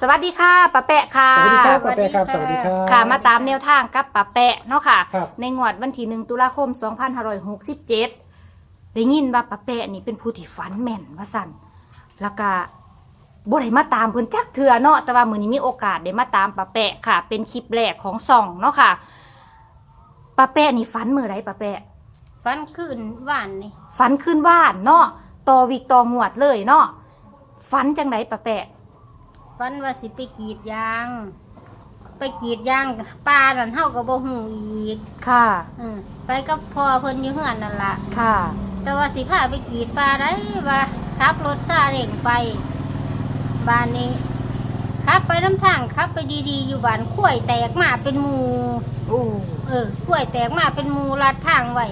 สวัสดีค่ะป้าแปะค่ะสวัสดีครับสวัป้าสดีแปะครับค่ะสวัสดีครับค่ะ มาตามแนวทางกับป้าแปะเนาะค่ะ ครับ ในงวดวันที่หนึ่งตุลาคม 2567ได้ยินว่าป้าแปะนี่เป็นผู้ที่ฝันแม่นว่าสั่นแล้วก็บ่ได้มาตามเพิ่นจักเทื่อเนาะแต่ว่ามื้อนี้มีโอกาสได้มาตามป้าแปะค่ะ เป็นคลิปแรกของซ่องเนาะค่ะป้าแปะนี่ฝันมื้อใดป้าแปะ ฟันขึ้นหวานนี่ฝันขึ้นว่านเนาะต่อวิกต่องวดเลยเนาะฝันจังไดป้าแปะ ฟันว่าสิไปกรีดยาง ไปกรีดยางปลาดันเฮาก็บ่ฮู้อีกค่ะ อืมไปกับพ่อเพิ่นอยู่เฮือนนั่นล่ะ ค่ะ แต่ว่าสิพาไปกรีดปลาได้ว่าขับรถซาเร่งไปบ้านนี้ขับไปน้ำทางขับไปดีๆ อยู่บ้านข้วยแตกมาเป็นหมูโอ้เออข้วยแตกมาเป็นหมูลัดทางไว้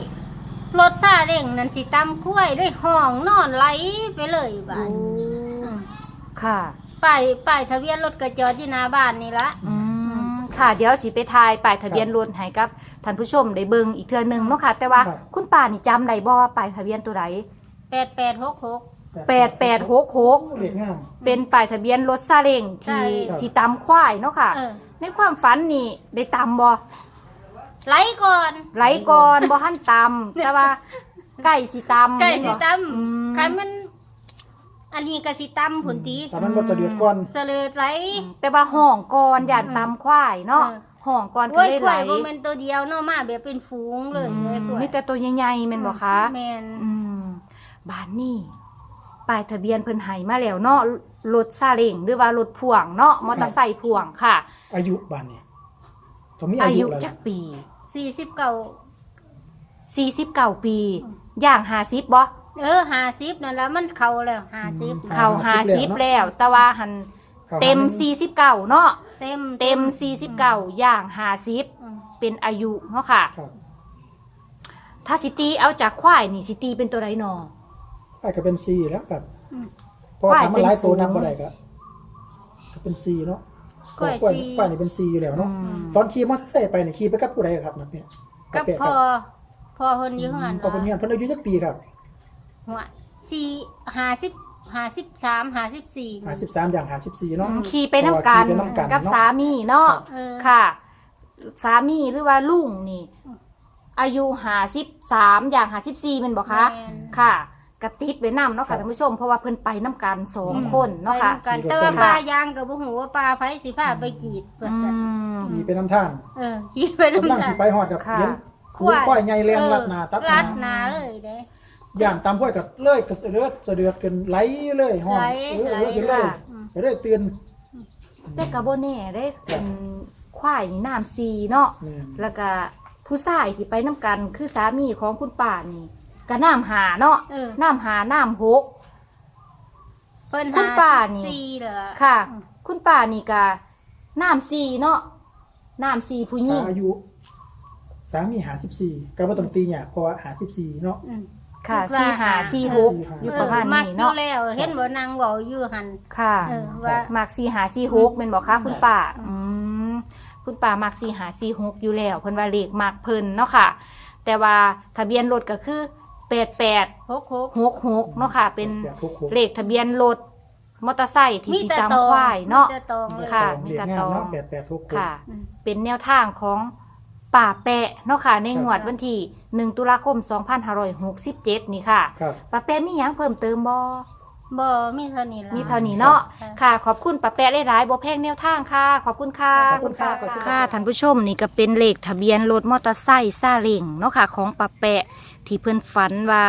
รถซาเร่งนั่นสิตำข้วยได้ห้องนอนไหลไปเลยบ้านอืมค่ะ ป้ายป้ายทะเบียนรถกระจอดที่หน้าบ้านนี่ละ อืมค่ะเดี๋ยวสิไปทายป้ายทะเบียนรถให้กับท่านผู้ชมได้เบิ่งอีกเทื่อหนึงเนาะค่ะ แต่ว่าครับ คุณป้านี่จำได้บ่ว่าป้ายทะเบียนตัวใดแปดแปดหกหก 8866 เด็กงาม เป็นป้ายทะเบียนรถซาเล้งใช่ที่ครับสิตำควายเนาะค่ะ เออในความฝันนี่ได้ตำบ่ไหลก่อน ไหลก่อนบ่ทันตำแต่ว่าใกล้สิตำไก่สิตอืมำคันมัน อันนี้ก็สิตำผุนตีแต่มันบ่จะเดือดก่อนเสลือไหล แต่ว่าห้องก่อนย่านตำควายเนาะเออห้องก่อนก็โอ้ยได้กไหล้ลวยบ่แม่นตัวเดียวเนาะมาแบบเป็นฝูงเลยอืเลยมกล้วยมีแต่ตัวใหญ่ๆแม่นบ่คะ แม่นอืมบ้านนี่ป้ายทะเบียนเพิ่นให้มาแล้วเนาะรถซาเล้งหรือว่ารถพ่วงเนาะมอเตอร์ไซค์พ่วงค่ะ อายุบ้านนี่ต้องมีอาอายุยุแล้วจัล่ะกปีสี่สิบเก้า49 ปีย่าง50บ่ เออห้าสิบนั่นแล้วมันเข้าแล้วห้าสิบเข้า50แล้ว แต่ว่าหันเต็ม49เนาะเต็มเต็ม49ย่างอืม50เป็นอายุเนาะค่ะ ครับถ้าสิตีเอาจากควายนี่สิตีเป็นตัวใดเนาะไปก็เป็นซีแล้วครับอืม เพราะว่าควายทำมาหลายตัวเป็นนับฝูงบ่ได้ก็ก็เป็นซีเนาะกล้วย กล้วยสี่กล้วยนี่เป็นซีอยู่แล้วเนาะอืมตอนขี่มอเตอร์ไซค์ไปนี่ขี่ไปกับผู้ใดครับนับเนี่ยกับป้าแปะพ่อครับพ่อเพิ่นอยู่เฮือนพอเป็นเมียเพิ่นอายุจักปีครับ หัวสี่ห้าสิบห้าสิบสามห้าสิบสี่53อย่าง54เนาะ ขี่ไปน้ำกันขี่ไปนำกันกับเนาะ สามีเนาะเออค่ะ สามีหรือว่าลุงนี่ อายุหาสิบสามอย่างหาสิบสี่เป็นบอกคะแม่นค่ะกระติดไว้นำเนาะครัค่ะบท่านผู้ชมเพราะว่าเพิ่นไปน้ำกันสองอืม คนเนาะค่ะไปำกันขี่รถแต่ว่าเส้นปลายางกับบุหูว่าปลาไผสิพาไปกรีดเพื่ออืจะมขี่ไปนำทางเออขี่ไปกำลังน้ำสิไปฮอดกับค่ะเห็นคูควายใหญ่แรงลัดหน้าตัดหรัน้าดหนาเลยเด้ ย่างตามห้วยกับเลยก็เสะเดือดเสะเดือดกันไหลเลยห้องไหลเออไหลเออไปเลยอืมไปเลยเตือนแต่กระโบแน่ได้เป็นควายนี่น้ำซีเนาะแม่นแล้วก็ผู้ชายที่ไปน้ำกันคือสามีของคุณป่านี่ก็น้ำหาเนาะเออน้ำหาน้ำหก เพิ่นคุณหาป้าสิบนี่ สี่เหรอค่ะ คุณป่านี่ก็น้ำซีเนาะน้ำซีผู้หญิงอายุสามีหาสิบสี่ก็บ่ต้องตีเนี่ยากเพราะว่าหาสิบสี่เนาะอืม ค่ะคิดว่าซีหาหาซีหกเอออยู่เอปอระมาณมักนี้อยู่เนาะแล้วเห็นบ่นางเว้าอยู่หันค่ะเออว่า มักซีหาซีหกเป็นบอกค่ะคุณป่าอืมคุณป่ามักซีหาซีหกอยู่แล้วเพิ่นว่าเลขมักเพิ่นเนาะค่ะ แต่ว่าทะเบียนรถก็คือแปดแปดหกหก หกหกเนาะค่ะ เป็นแปดหกหกเลขทะเบียนรถมอเตอร์ไซค์ที่มีสีแต่ตองจำควายเนาะ มีแต่ตองเลย ค่ะเรียกงามเนาะแปดแปดหกหกค่ะอืมเป็นแนวทางของป่าแปะเนาะค่ะ ในครับงวดวันที่ 1 ตุลาคม 2567 นี่ค่ะครับป่าแปะมีหยังเพิ่มเติมบ่บ่มีเท่านี้ละ มีเท่านี้เนาะค่ะ ค่ะ ขอบคุณป่าแปะหลายๆบ่แพงแนวทางค่ะ ขอบคุณค่ะ ขอบคุณค่ะขอบคุณค่ะท่านผู้ชมนี่ก็เป็นเลขทะเบียนรถมอเตอร์ไซค์ซาเล้งเนาะค่ะของป่าแปะที่เพิ่นฝันว่า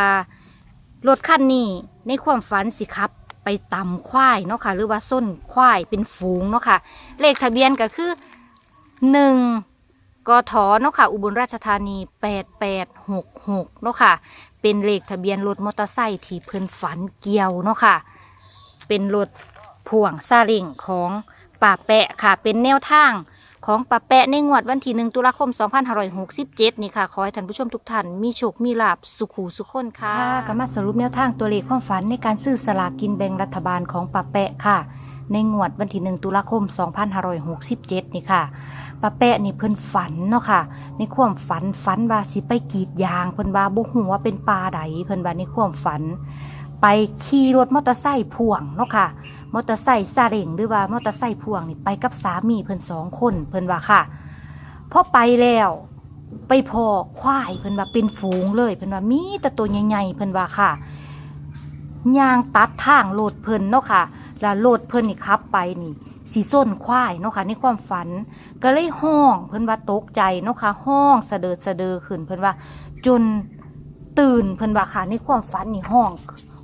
รถคันนี้ในความฝันสิครับไปตำควายเนาะค่ะหรือว่าส้นควายเป็นฝูงเนาะค่ะเลขทะเบียนก็คือหนึ่ง กทเนาะค่ะ อุบลราชธานีแปดแปดหกหกเนาะค่ะ เป็นเลขทะเบียนรถมอเตอร์ไซค์ที่เพิ่นฝันเกี่ยวเนาะค่ะ เป็นรถพ่วงซาเล้งของป่าแปะค่ะ เป็นแนวทางของป่าแปะในงวดวันที่หนึ่งตุลาคม 2567 นี่ค่ะ ขอให้ท่านผู้ชมทุกท่านมีโชค มีลาบสุขหูสุขคนค่ะก็มาสรุปแนวทางตัวเลขความฝันในการซื้อสลากกินแบ่งรัฐบาลของป่าแปะค่ะ ในงวดวันที่หนึ่งตุลาคม 2567 นี่ค่ะป้าแปะนี่เพิ่นฝันเนาะค่ะ ในความฝันฝันว่าสิไปกรีดยางเพิ่นว่าบ่ฮู้ว่าเป็นปลาใดเพิ่นว่าในความฝัน ไปขี่รถมอเตอร์ไซค์พ่วงเนาะค่ะ มอเตอร์ไซค์ซาเล้งหรือว่ามอเตอร์ไซค์พ่วงนี่ไปกับสามีเพิ่นสองคนเพิ่นว่าค่ะพอไปแล้วไปพอควายเพิ่นว่าเป็นฝูงเลยเพิ่นว่ามีแต่ตัวใหญ่ๆเพิ่นว่าค่ะยางตัดทางโลดเพิ่นเนาะค่ะ แล้วโลดเพื่อนนี่ขับไปนี่สีส้นควายเนาะค่ะในความฝัน ก็เลยห้องเพื่อนว่าตกใจเนาะค่ะห้องสะเดิดสะเดือขึ้นเพื่อนว่าจนตื่นเพื่อนว่าค่ะในความฝันนี่ห้อง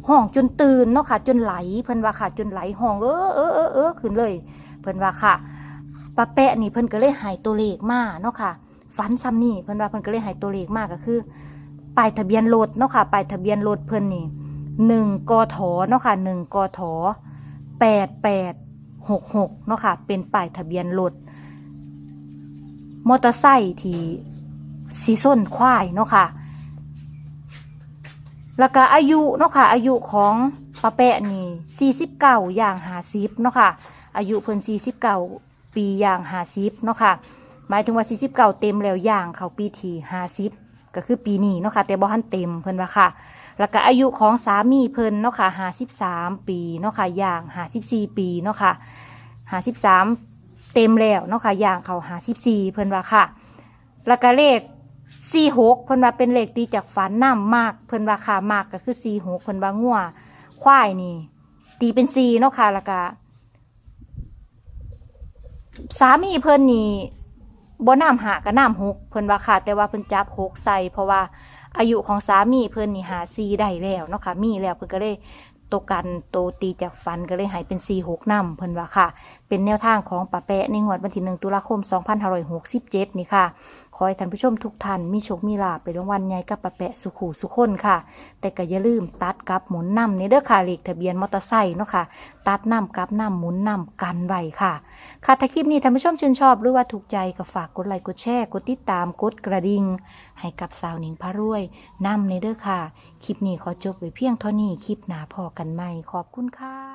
ห้องจนตื่นเนาะค่ะ จนไหลเพื่อนว่าค่ะ จนไหลห้องเออเออเออเออขึ้นเลย เพื่อนว่าค่ะปะแปะนี่เพื่อนก็เลยหายตัวเลขมาเนาะค่ะฝันซ้ำนี่เพื่อนว่าเพื่อนก็เลยหายตัวเลขมากก็คือไปทะเบียนรถเนาะค่ะไปทะเบียนรถเพื่อนนี่หนึ่งกอถอเนาะค่ะหนึ่งกอถอ 8866 เนาะค่ะ เป็นป้ายทะเบียนรถมอเตอร์ไซค์ที่ซีซ้นควายเนาะค่ะ แล้วก็อายุเนาะค่ะ อายุของป้าแปะนี่ 49 อย่างหาซีฟเนาะค่ะ อายุเพิ่น49 ปีอย่างหาซีฟเนาะค่ะ หมายถึงว่า49เต็มแล้วอย่างเขาปีที่หาซีฟ ก็คือปีนี้เนาะค่ะแต่บ่ทันเต็มเพิ่นว่าค่ะ แล้วก็อายุของสามีเพิ่นเนาะค่ะห้าสิบสามปีเนาะค่ะอย่างห้าสิบสี่ปีเนาะค่ะห้าสิบสามเต็มแล้วเนาะค่ะอย่างเขาห้าสิบสี่เพิ่นว่าค่ะ แล้วก็เลขสี่หกเพิ่นว่าเป็นเลขตีจากฝันน้ำมากเพิ่นว่าค่ะมากก็คือสี่หกเพิ่นว่างัวควายนี่ตีเป็นสี่เนาะค่ะแล้วก็สามีเพิ่นนี่ บ่น้ำหากับน้ำหกเพิ่นว่าค่ะ แต่ว่าเพิ่นจับหกใส่เพราะว่าอายุของสามีเพิ่นนี่หาซีได้แล้วเนาะค่ะมีแล้วเพิ่นก็เลย ตกกันโตตีจากฟันก็เลยหายเป็นสี่หกน้ำเพิ่นว่าค่ะ เป็นแนวทางของป้าแปะในงวดวันที่หนึ่งตุลาคม 2567 นี่ค่ะ ขอให้ท่านผู้ชมทุกท่านมีโชคมีลาภไปรางวัลใหญ่กับป้าแปะสุขูสุขคนค่ะ แต่ก็อย่าลืมตัดกับหมุนนำในเด้อค่ะเลขทะเบียนมอเตอร์ไซค์เนาะค่ะ ตัดนำกับนำหมุนนำกันไว้ค่ะ ค่ะถ้าคลิปนี้ท่านผู้ชมชื่นชอบหรือว่าถูกใจก็ฝากกดไลค์กดแชร์กดติดตามกดกระดิ่งให้กับสาวหนิงพระรวยนำในเด้อค่ะ คลิปนี้ขอจบไว้เพียงเท่านี้คลิปหนาพอกันใหม่ขอบคุณค่ะ